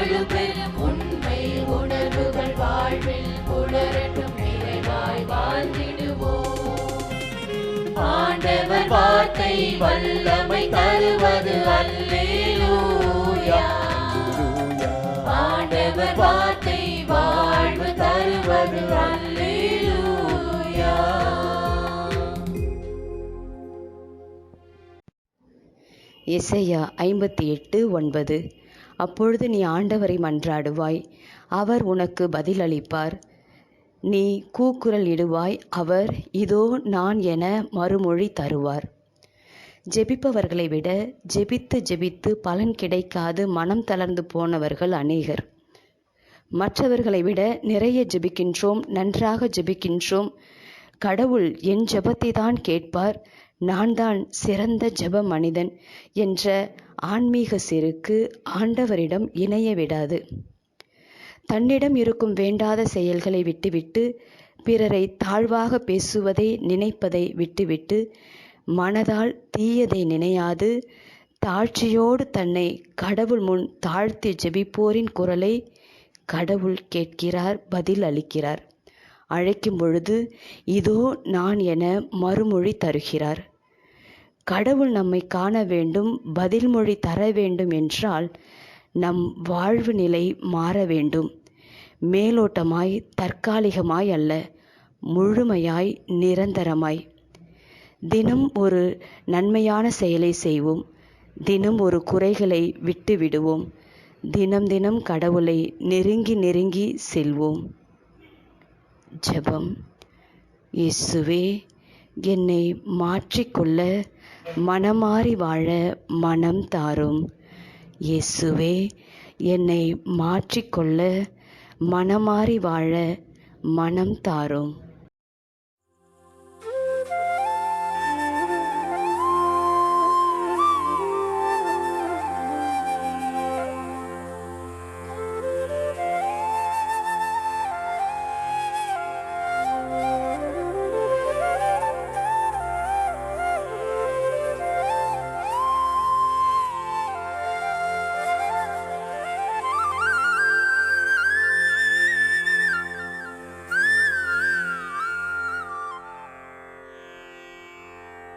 அன்பு உண்மை உணர்வுகள் வாழ்வில் புலரட்டும் நிறைவாய் வாழ்ந்திடுவோம். ஆண்டவர் வார்த்தை வல்லமை தருவது அல்லேலூயா. ஆண்டவர் வார்த்தை வாழ்வு தருவது அல்லேலூயா. எசையா ஐம்பத்தி எட்டு ஒன்பது. அப்பொழுது நீ ஆண்டவரை மன்றாடுவாய் அவர் உனக்கு பதிலளிப்பார். நீ கூக்குரல் இடுவாய் அவர் இதோ நான் என மறுமொழி தருவார். ஜெபிப்பவர்களை விட ஜெபித்து ஜெபித்து பலன் கிடைக்காது மனம் தளர்ந்து போனவர்கள் அநேகர். மற்றவர்களை விட நிறைய ஜெபிக்கின்றோம் நன்றாக ஜெபிக்கின்றோம். கடவுள் என் ஜெபத்தை தான் கேட்பார். நான் தான் சிறந்த ஜெப மனிதன் என்ற ஆன்மீக செருக்கு ஆண்டவரிடம் இணைய விடாது. தன்னிடம் இருக்கும் வேண்டாத செயல்களை விட்டுவிட்டு பிறரை தாழ்வாக பேசுவதை நினைப்பதை விட்டுவிட்டு மனதால் தீயதை நினையாது தாழ்ச்சியோடு தன்னை கடவுள் முன் தாழ்த்தி ஜெபிப்போரின் குரலை கடவுள் கேட்கிறார் பதில் அளிக்கிறார் அழைக்கும் பொழுது இதோ நான் என மறுமொழி தருகிறார். கடவுள் நம்மை காண வேண்டும் பதில்மொழி தர வேண்டும் என்றால் நம் வாழ்வு நிலை மாற வேண்டும். மேலோட்டமாய் தற்காலிகமாய் அல்ல முழுமையாய் நிரந்தரமாய். தினம் ஒரு நன்மையான செயலை செய்வோம். தினம் ஒரு குறைகளை விட்டு விடுவோம் தினம் தினம் கடவுளை நெருங்கி நெருங்கி செல்வோம். ஜெபம். இயேசுவே என்னை மாற்றிக்கொள்ள மனமாறி வாழ மனம் தாரும். இயேசுவே என்னை மாற்றிக்கொள்ள மனமாறி வாழ மனம் தாரும்.